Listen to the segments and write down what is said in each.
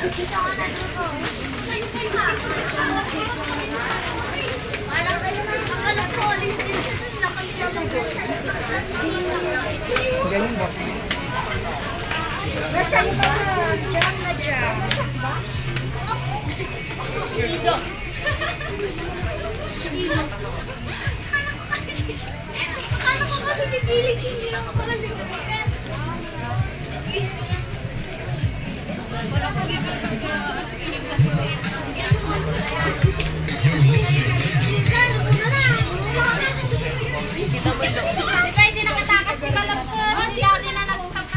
Ganyan ba? Nasaan ba? Jam na jam. Akala ko kasi pipilig, hindi ako pala Kita mo ito. Di ba hindi nakatakas ni Malapot? Hindi ako na nagkakamat.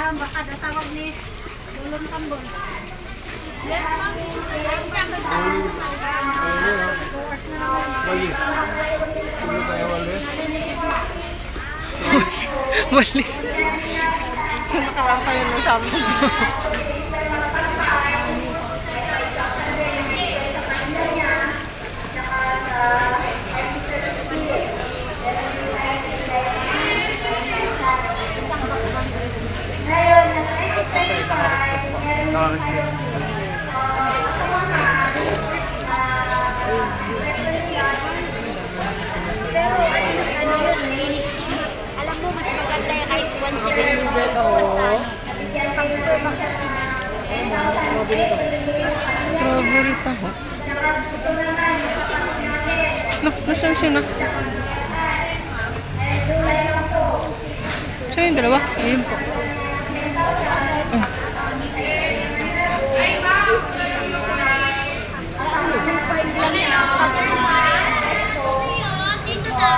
Tama ka, natawag ni Lulong Tambon. Yes, ma'am. Tayo ulit? Walis. Nakarang kayo mo sa Strawberry taho. Look, nasaan siya na? Saan yung dalawa? Ayun po. Oh. Dito na.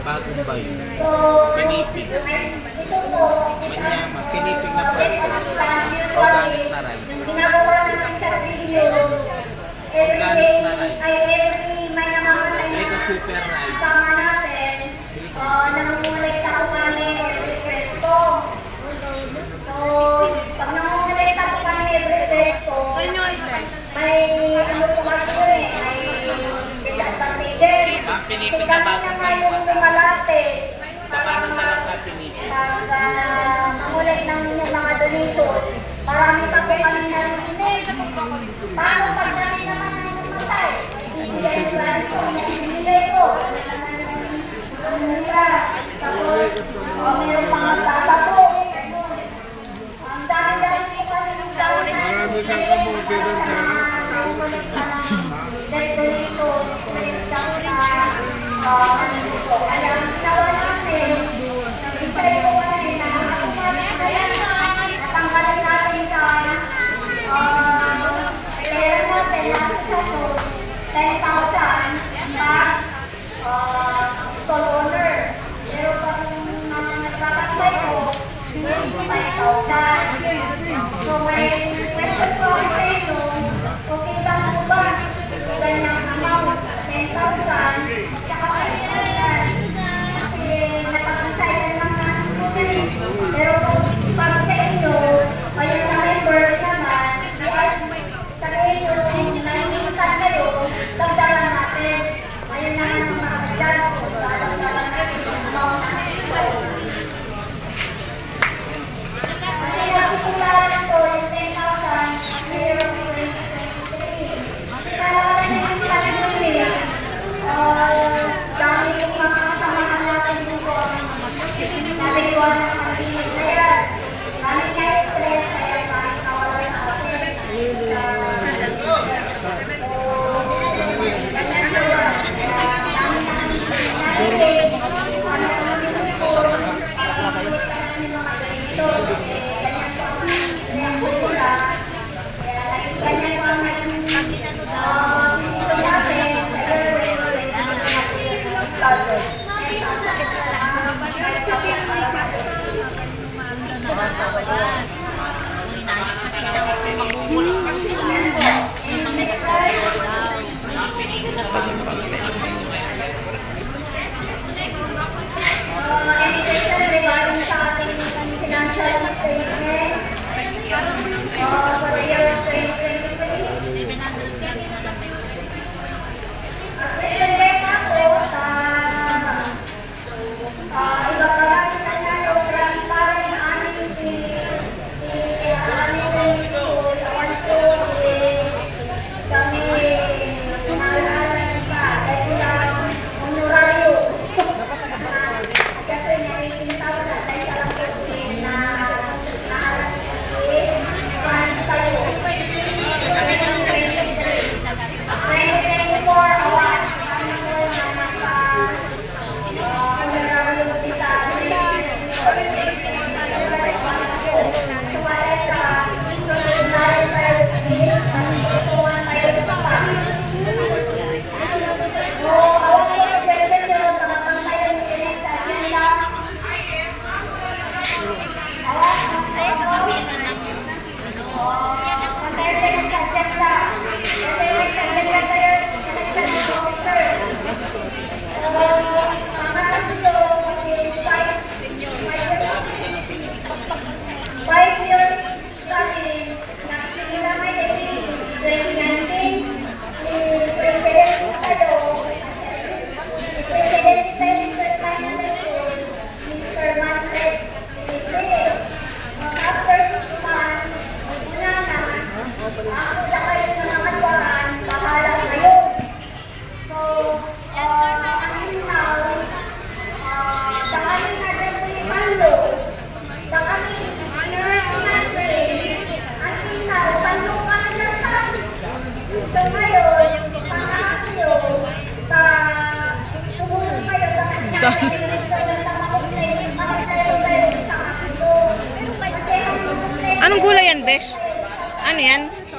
Bagong bayo. Pinipig. Manyama. Pinipig na preso. Organic na rice. Organic na rice. Ito super rice. Sa inyo ay sir. May ano po kasi eh, may Kasi na bagong yung lumalate. Paano na lang ka pinipig? Pag uh, mamulay ng inyong mga donation, marami pa po kami na hindi. Paano pag kami naman namatay? Ibigay ko lang po. Ibigay ko. Tapos, oh, meron pang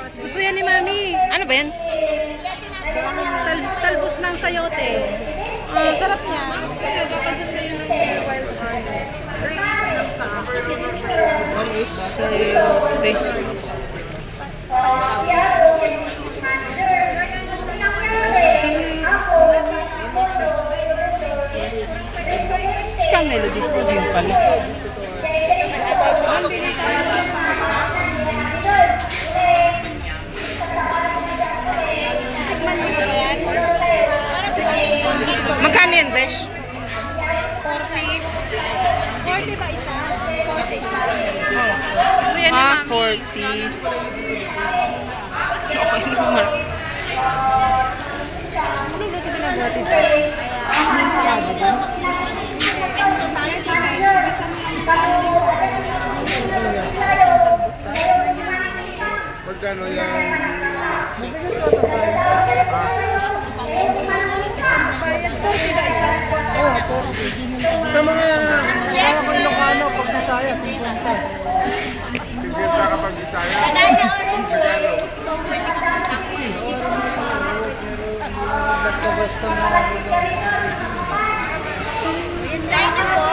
Gusto yan ni Mami. Ano ba yan? Tal talbos ng sayote. Ah, sarap niya. Sayote. Chika melody. Yun pala. Ba isa? 40 isa. Gusto yan ni Ah, Mami. 40. Okay naman. Magkano yan? Sa mga Bisaya, 50. Hindi ka kapag Bisaya. Magkano? Basta-basta na. Sa inyo po.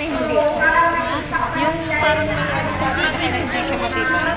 Natin hindi. Yung parang may ano sa akin na hindi siya matibay.